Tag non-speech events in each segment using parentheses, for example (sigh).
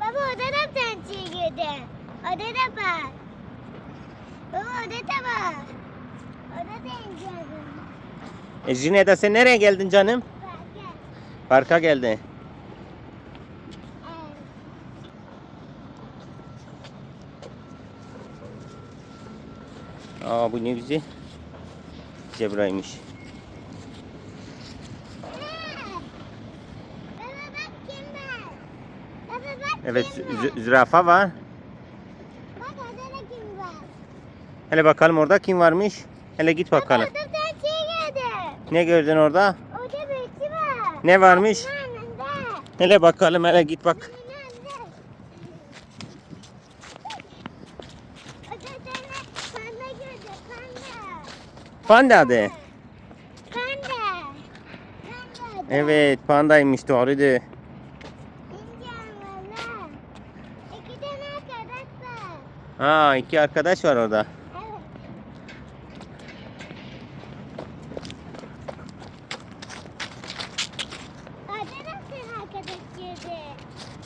Baba orada da pençeye girdi. Orada da var. Baba orada da var. Orada da inceledim. Ecrin de sen nereye geldin canım? Bak gel. Parka geldi. Evet. Aa bu ne bizi? Zebraymış. Evet zürafa var. Bak orada da kim var? Hele bakalım orada kim varmış? Hele git bakalım. Baba. Ne gördün orada? Orada birisi var. Ne varmış? Hele bakalım hele git bak. Önünde. Orada sana panda gördü. Panda. De. Panda. Panda. Evet pandaymış doğruydu. İki tane arkadaş var. Ha iki arkadaş var orada.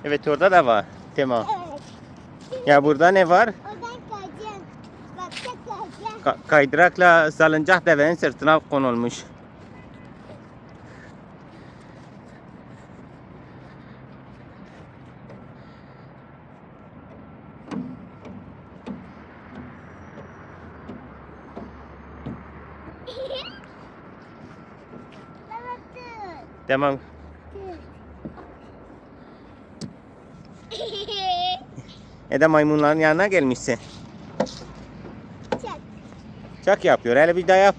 Evet. Orada da var. Tamam. Evet. Ya burada ne var? Kaydırakla salıncak devenin sırtına konulmuş. Tamam. (laughs) E de maymunların yanına gelmişsin. Çak. Yapıyor. Hele bir daha yap.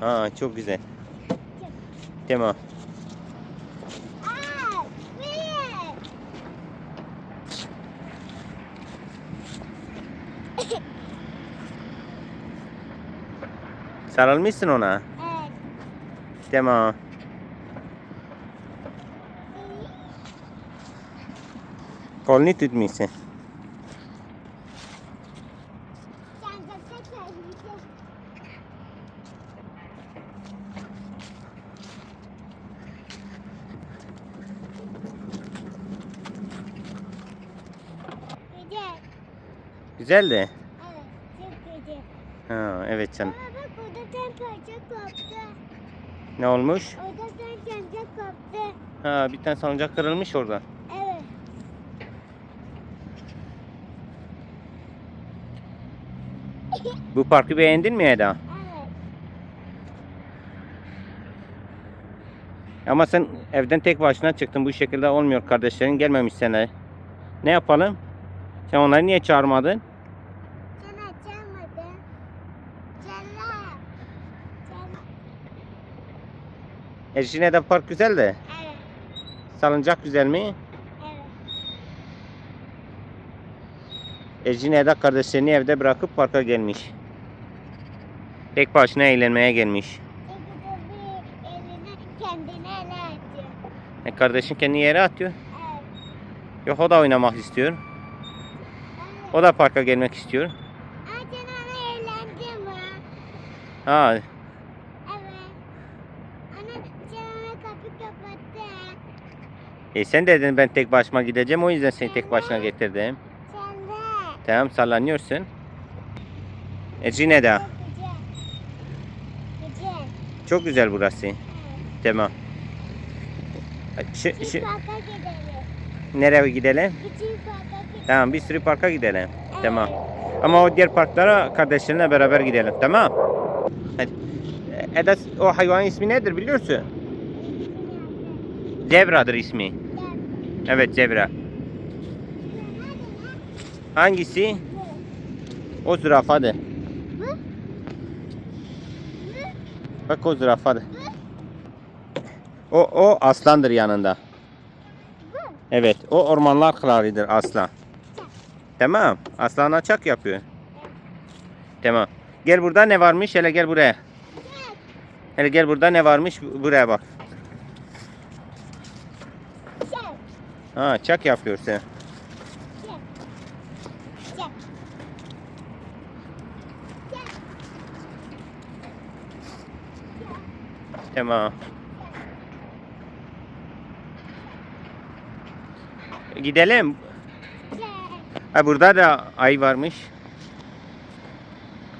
Ha çok güzel. Tamam. Sarılmışsın ona. Evet. Tamam. Kolunu tutmuşsun. Güzel de. Evet, çok güzel. Ha, evet canım. Baba bak orada sen parça koptu. Ne olmuş? Orada sen koptu. Ha, bir tane salıncak kırılmış orada. Evet. Bu parkı beğendin mi Eda? Evet. Ama sen evden tek başına çıktın. Bu şekilde olmuyor. Kardeşlerin gelmemiş sana. Ne yapalım? Sen onları niye çağırmadın? Sen açamadın. Çala. Çala. Erşine de park güzel de. Evet. Salıncak güzel mi? Evet. Ercine de kardeşlerini evde bırakıp parka gelmiş. Tek başına eğlenmeye gelmiş. E kardeşin kendini yere atıyor. Evet. Yok o da oynamak istiyor. O da parka gelmek istiyor. Ona eğlendin mi? Ha, Evet. Ana sen ona kapı kapattı. e sen dedin ben tek başıma gideceğim o yüzden seni tek başına getirdim. Sen de. Tamam sallanıyorsun. Ercine de. Güzel. Güzel. Çok güzel burası. Evet. Tamam. Şu, şu, parka gidelim. Nereye gidelim? Tamam bir sürü parka gidelim. Tamam. Ama o diğer parklara kardeşlerinle beraber gidelim. Tamam. Hadi. E, Eda o hayvanın ismi nedir biliyorsun? Zebradır ismi. Evet zebra. Hangisi? O zürafadır. Bak o zürafadır. O, o aslandır yanında. Evet o ormanlar kralıdır aslan. Tamam. Aslan açak yapıyor. Tamam. Gel burada ne varmış? Hele gel buraya. Hele gel burada ne varmış? Buraya bak. Ha çak. Çek. Çek. Tamam. Gidelim. Ha burada da ay varmış.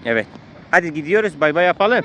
Evet. Hadi gidiyoruz. Bay bay yapalım.